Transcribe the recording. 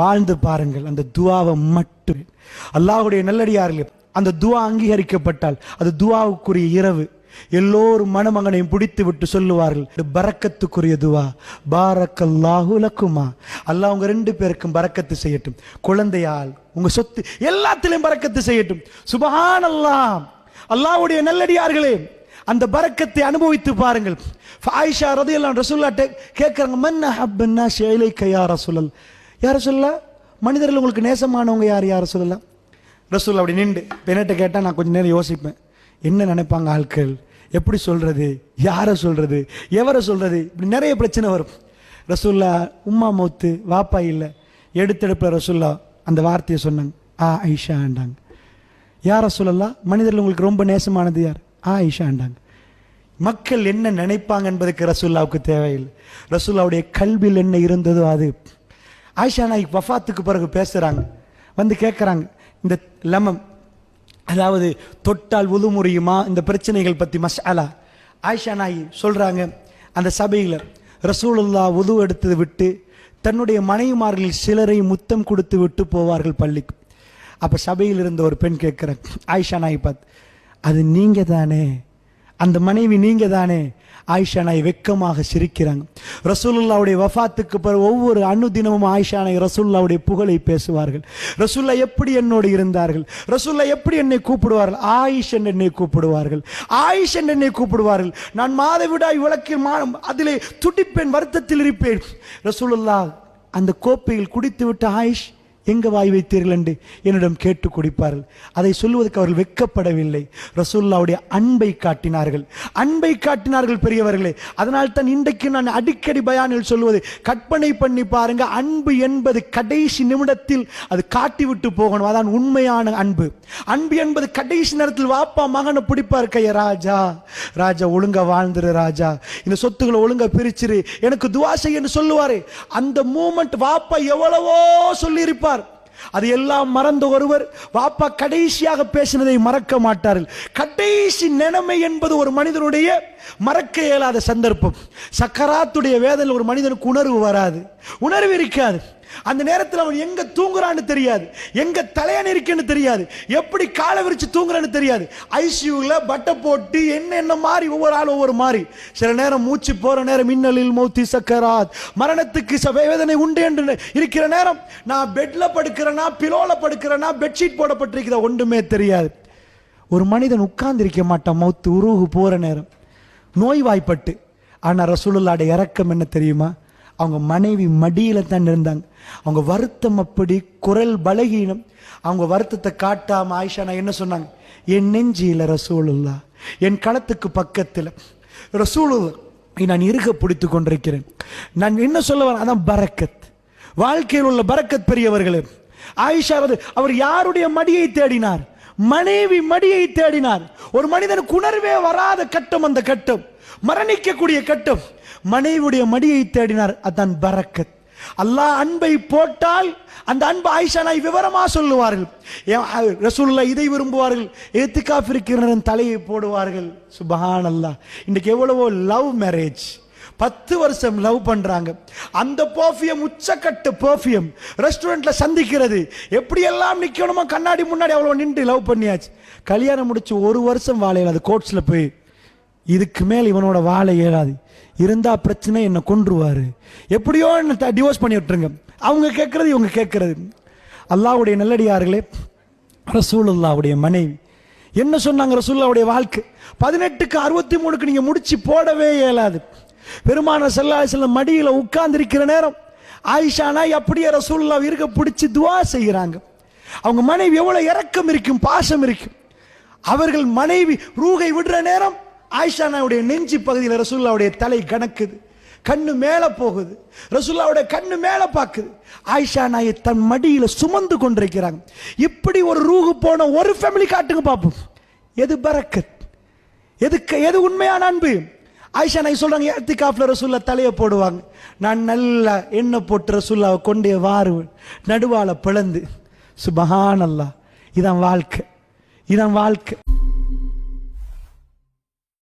வாழ்ந்து பாருங்கள். அந்த துவாவை மட்டும். அல்லாஹுடைய நல்லடியார்கள் அந்த துவா அங்கீகரிக்கப்பட்டால் அது துவாவுக்குரிய இரவு. எல்லோரும் மணமகனையும் பிடித்து விட்டு சொல்லுவார்கள் இது துவா. பாரக்கல்லாஹு லக்குமா. அல்லாஹ் உங்க ரெண்டு பேருக்கும் பறக்கத்து செய்யட்டும். குழந்தையால் உங்க சொத்து எல்லாத்திலையும் பறக்கத்து செய்யட்டும். சுபஹான் அல்லாஹ் அல்லாவுடைய நல்லடியார்களே அந்த பறக்கத்தை அனுபவித்து பாருங்கள். ஆயிஷா ரதையெல்லாம் ரசூல்லாட்ட கேட்குறாங்க மன்ன ஹப்பன்னா ஷேலை கையா ரசூலல் யார் சொல்லா? மனிதர்கள் உங்களுக்கு நேசமானவங்க யார்? யார் சொல்லலாம் ரசூல் அப்படி நின்று பெண்ணிட்ட கேட்டால் நான் கொஞ்சம் நேரம் யோசிப்பேன். என்ன நினைப்பாங்க ஆட்கள்? எப்படி சொல்கிறது யாரை சொல்கிறது எவரை சொல்கிறது இப்படி நிறைய பிரச்சனை வரும். ரசூல்லா உம்மா மௌத்து வாப்பா இல்லை. எடுத்தெடுப்பில் ரசூல்லா அந்த வார்த்தையை சொன்னாங்க. ஆ ஐஷாண்டாங்க யாரை சொல்லலாம் மனிதர்கள் உங்களுக்கு ரொம்ப நேசமானது யார்? ஆ ஐஷாண்டாங்க மக்கள் என்ன நினைப்பாங்க என்பதற்கு ரசூல்லாவுக்கு தேவையில்லை. ரசூல்லாவுடைய கல்வியில் என்ன இருந்ததோ அது. ஆயிஷா நாய்க்கு வஃபாத்துக்கு பிறகு பேசுகிறாங்க வந்து கேட்குறாங்க இந்த லெமம் அதாவது தொட்டால் உது முறியுமா? இந்த பிரச்சனைகள் பற்றி மசாலா. ஆயிஷா நாயி சொல்கிறாங்க அந்த சபையில் ரசூலுல்லா உது எடுத்து விட்டு தன்னுடைய மனைவிமார்களில் சிலரை முத்தம் கொடுத்து விட்டு போவார்கள் பள்ளிக்கு. அப்போ சபையில் இருந்த ஒரு பெண் கேட்குறாங்க ஆயிஷா நாய் பார்த்து அது நீங்கள் தானே அந்த மனைவி நீங்க தானே ஆயிஷா நாய் வெக்கமாக சிரிக்கிறாங்க. ரசூலுல்லாவுடைய வஃபாத்துக்கு பிறகு ஒவ்வொரு அனுதினமும் ஆயிஷா நாய் ரசூல்லாவுடைய புகழை பேசுவார்கள். ரசூல்லா எப்படி என்னோடு இருந்தார்கள்? ரசூல்லா எப்படி என்னை கூப்பிடுவார்கள்? ஆயிஷ் என்று என்னை கூப்பிடுவார்கள். ஆயிஷ் என்று என்னை கூப்பிடுவார்கள். நான் மாதவிடாய் விளக்கில் மா அதிலே துடிப்பேன் வருத்தத்தில் இருப்பேன். ரசூலுல்லா அந்த கோப்பையில் குடித்து விட்ட ஆயிஷ் எங்கே வாய் வைத்தீர்கள் என்று என்னிடம் கேட்டு குடிப்பார்கள். அதை சொல்லுவதற்கு அவர்கள் வெட்கப்படவில்லை. ரசூல்லாவுடைய அன்பை காட்டினார்கள். அன்பை காட்டினார்கள் பெரியவர்களே. அதனால் தான் இன்றைக்கு நான் அடிக்கடி பயானில் சொல்லுவது கற்பனை பண்ணி பாருங்க அன்பு என்பது கடைசி நிமிடத்தில் அது காட்டிவிட்டு போகணும். அதான் உண்மையான அன்பு. அன்பு என்பது கடைசி நேரத்தில் வாப்பா மகனை பிடிப்பார் கைய. ராஜா ராஜா ஒழுங்கா வாழ்ந்துரு ராஜா. இந்த சொத்துக்களை ஒழுங்கா பிரிச்சிரு. எனக்கு துவாசை என்று சொல்லுவாரு. அந்த மூமெண்ட் வாப்பா எவ்வளவோ சொல்லியிருப்பார். அது எல்லாம் மறந்த ஒருவர் வாப்பா கடைசியாக பேசினதை மறக்க மாட்டார்கள். கடைசி நிலைமை என்பது ஒரு மனிதனுடைய மறக்க இயலாத சந்தர்ப்பம். சக்கராத்துடைய வேதனை ஒரு மனிதனுக்கு உணர்வு வராது. உணர்வு இருக்காது. அந்த நேரத்தில் அவன் எங்க தூங்குறான்னு தெரியாது. எங்க தலையணை இருக்குன்னு தெரியாது. எப்படி காலை விரிச்சு தூங்குறான்னு தெரியாது. ஐசியூல பட்டை போட்டு என்ன என்ன மாறி ஒவ்வொரு ஆள் ஒவ்வொரு மாறி சில நேரம் மூச்சு போற நேரம் மின்னலில் மௌத்தி சக்கராத். மரணத்துக்கு சபைவேதனை வேதனை உண்டு என்று இருக்கிற நேரம் நான் பெட்ல படுக்கிறேனா பிலோல படுக்கிறேனா பெட்ஷீட் போடப்பட்டிருக்கிறதா ஒன்றுமே தெரியாது. ஒரு மனிதன் உட்கார்ந்திருக்க மாட்டான் மௌத்து உருகு போற நேரம். நோய்வாய்ப்பட்டு. ஆனா ரசூலுல்லாட இறக்கம் என்ன தெரியுமா? அவங்க மனைவி மடியில் தான் இருந்தாங்க. அவங்க வருத்தம் அப்படி குரல் பலகீனம். அவங்க வருத்தத்தை காட்டாமல் ஆயிஷா நான் என்ன சொன்னாங்க? என் நெஞ்சியில் ரசூலுல்லா என் களத்துக்கு பக்கத்தில் ரசூலுல்லா நான் இருக பிடித்து கொண்டிருக்கிறேன். நான் என்ன சொல்ல வரேன்? அதான் பரக்கத். வாழ்க்கையில் உள்ள பரக்கத் பெரியவர்களே ஆயிஷாவது அவர் யாருடைய மடியை தேடினார்? மனைவி மடியை தேடினார். ஒரு மனிதனுக்கு உணர்வே வராத கட்டம் அந்த கட்டம். மரணிக்கக்கூடிய கட்டம். மனைவியுடைய மடியை தேடினார். அதான் பரக்கத் அல்லாஹ் அன்பை போட்டால் அந்த அன்பு ஆயிஷா நாய் விவரமா சொல்லுவார்கள். ரசூல்லா இதை விரும்புவார்கள். ஏத்துக்காஃப் இருக்கிற தலையை போடுவார்கள். சுபஹான் அல்லாஹ் இன்னைக்கு எவ்வளவோ லவ் மேரேஜ். பத்து வருஷம் லவ் பண்றாங்க. அந்த பர்ஃப்யூம் உச்சக்கட்டு பர்ஃப்யூம் ரெஸ்டாரண்ட்ல சந்திக்கிறது. எப்படி எல்லாம் நிக்கணுமோ கண்ணாடி முன்னாடி அவ்வளவு நின்று லவ் பண்ணியாச்சு. கல்யாணம் முடிச்சு ஒரு வருஷம் வாழையில அது கோர்ட்ஸ்ல போய் இதுக்கு மேல் இவனோட வாழ இயலாது இருந்தா பிரச்சனை என்னை கொன்றுவாரு. எப்படியோ என்ன டிவோர்ஸ் பண்ணி விட்டுருங்க. அவங்க கேட்கறது இவங்க கேட்கறது அல்லாவுடைய நல்லடியார்களே ரசூலுல்லாவுடைய மனைவி. என்ன சொன்னாங்க ரசூல்லாவுடைய வாழ்க்கை? பதினெட்டுக்கு அறுபத்தி மூணுக்கு நீங்கள் முடிச்சு போடவே இயலாது. பெருமான செல்லா செல்ல மடியில உட்கார்ந்திருக்கிற நேரம் ஆயிஷானா அப்படியே ரசூல்லா இருக்க பிடிச்சி துவா செய்கிறாங்க. அவங்க மனைவி எவ்வளவு இறக்கம் இருக்கும் பாசம் இருக்கும். அவர்கள் மனைவி ரூகை விடுற நேரம் ஆயிஷானாவுடைய நெஞ்சு பகுதியில் ரசூல்லாவுடைய தலை கணக்குது கண்ணு மேல போகுது. ரசூல்லாவுடைய கண்ணு மேல பார்க்குது ஆயிஷா நாயை தன் மடியில சுமந்து கொண்டிருக்கிறாங்க. இப்படி ஒரு ரூகு போன ஒரு ஃபேமிலி காட்டுங்க பார்ப்போம் எது பரக்கத்? எதுக்கு எது உண்மையான அன்பு? ஆயிஷா நான் சொல்றாங்க ஏத்திகாஃப்ல ரசூல்லா தலையை போடுவாங்க. நான் நல்லா எண்ணெய் போட்டு ரசூல்லாவை கொண்டே வாருவேன். நடுவால பிளந்து. சுபஹான் அல்லா இதான் வாழ்க்கை. இதான் வாழ்க்கை.